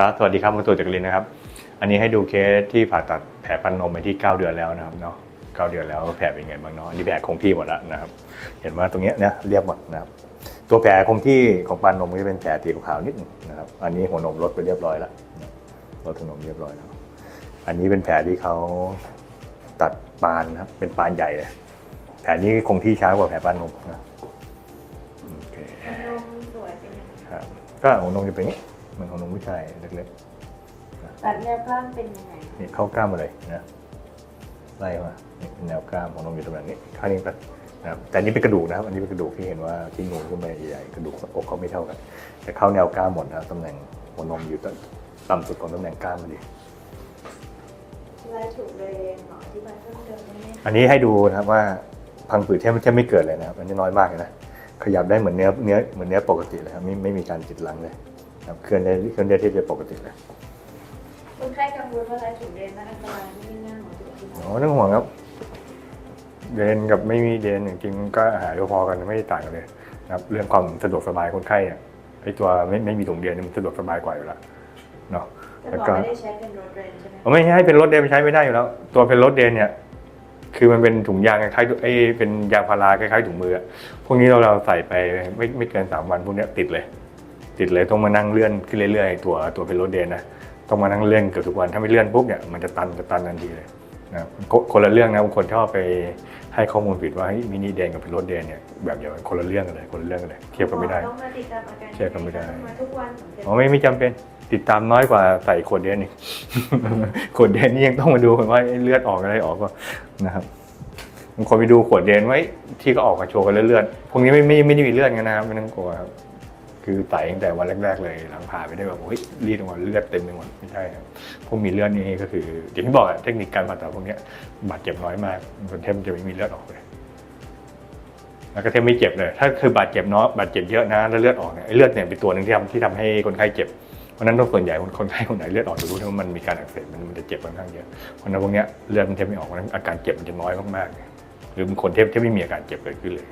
ครับสวัสดีครับมตัวจากลินนะครับ อันนี้ให้ดูเคสที่ผ่าตัดแผลปันนมไปที่ 9 เดือนแล้วนะครับเนาะ9เดือนแล้วแผลเป็นไงบ้างเนาะอันนี้แผลคงที่หมดแล้วนะครับ เห็นว่าตรงเนี้ยเนี่ยเรียบหมดนะครับ ตัวแผลคงที่ของปันนมก็จะเป็นแผลสีขาวๆนิดนึงนะครับ อันนี้หัวนมลดไปเรียบร้อยแล้วลดหัวนมเรียบร้อยแล้ว อันนี้เป็นแผลที่เขาตัดปานนะครับ เป็นปานใหญ่เลย แผลนี้คงที่ช้ากว่าแผลปานนมนะโอเคนมสวยเป็นยังไงครับก็หัวนมจะเป็นอย่างนี้ เหมือนหัวนมผู้ชายเล็กตัดแนวกล้ามเป็นยังไงๆนี่เข้ากล้ามมาเลยนะไล่มานี่เป็นแนวกล้ามของนมอยู่ตำแหน่งนี้ข้างนี้ตัดนะครับแต่อันนี่เป็นกระดูกนะครับอันนี้เป็นกระดูกที่เห็นว่าที่นูนขึ้นไปใหญ่ๆกระดูกอกเขาไม่เท่ากันแต่เข้าแนวกล้ามหมดนะครับตำแหน่งหัวนมอยู่ต่ำสุดของตำแหน่งกล้ามพอดีลายถูกเลยหมออธิบายเพิ่มเติมได้ไหมอันนี้ให้ดูนะครับว่าพังผืดแทบแทบไม่เกิดเลยนะครับอันนี้น้อยมากเลยนะขยับได้เหมือนเนื้อเนื้อเหมือนเนื้อปกติเลยครับไม่ไม่มีการติดหลังเลยนะ ครับเคลื่อนได้เคลื่อนได้ที่จะปกติเลยคนไข้กังวลว่าลายถูกเดนน่าอันตรายไม่น่าหมอจะอธิบายอ๋อไม่ต้องห่วงครับ เดนกับไม่มีเดนจริงๆก็อาหารพอๆกันไม่ได้ต่างกันเลยนะครับเรื่องความสะดวกสบายคนไข้อะไอตัวไม่ไม่มีถุงเดนมันสะดวกสบายกว่าอยู่แล้วเนาะแต่หมอไม่ได้ใช้เป็นโรดเรนใช่ไหมเอาไม่ให้เป็นรถเดนใช้ไม่ได้อยู่แล้ว ตัวเป็นรถเดนเนี่ยคือมันเป็นถุงยางคล้ายๆไอ้เป็นยางพาราคล้ายๆถุงมืออะพวกนี้เราเราใส่ไปไม่ไม่เกินสามวันพวกเนี้ยติดเลย ติดเลยต้องมานั่งเลื่อนขึ้นเรื่อยๆ ตัวตัวเป็นรถเดนนะต้องมานั่งเลื่อนเกือบทุกวันถ้าไม่เลื่อนปุ๊บเนี่ยมันจะตันจะตันทันทีเลยนะครับคนคนละเรื่องนะบางคนชอบไปให้ข้อมูลผิดว่าเฮ้ยมินิเดนกับเป็นรถเดนเนี่ยแบบเดียวกันคนละเรื่องกันเลยคนละเรื่องกันเลยเทียบกันไม่ได้หอต้องมาติดตามอาการเทียบกันไม่ได้ต้องมาทุกวันสังเกตอ๋อไม่ไม่จำเป็นติดตามน้อยกว่าใส่ขวดเดนอีกขวดเดนนี่ยังต้องมาดูกันว่าเอ้ยเลือดออกอะไรออกก็นะครับบางคนไปดูขวดเดนไว้ที่ก็ออกมาโชว์กันเลือดๆพวกนี้ไม่ไม่ไม่ได้มีเลือดกันนะครับไม่ต้องกลัวครับ คือใส่ตั้งแต่วันแรก ๆ เลยหลังผ่าไปได้แบบโอ้ยรีดออกมาเลือดเต็มไปหมดไม่ใช่ครับพวกมีเลือดนี่ก็คืออย่างที่บอกเทคนิคการผ่าตัดพวกนี้บาดเจ็บน้อยมากคนเทมจะไม่มีเลือดออกเลยแล้วก็เทมไม่เจ็บเลย ถ้าคือบาดเจ็บน้อยบาดเจ็บเยอะนะแล้วเลือดออกเนี่ยเลือดเนี่ยเป็นตัวหนึ่งที่ทำที่ทำให้คนไข้เจ็บเพราะนั้นส่วนใหญ่คนคนไข้คนไหนเลือดออกจะรู้ว่ามันมีการอักเสบมันจะเจ็บค่อนข้างเยอะเพราะนั้นพวกนี้เลือดมันเทมไม่ออกเพราะฉะนั้นอาการเจ็บมันจะน้อยมากๆหรือบางคนเทมเทมไม่มีอาการเจ็บเกิดขึ้นเลย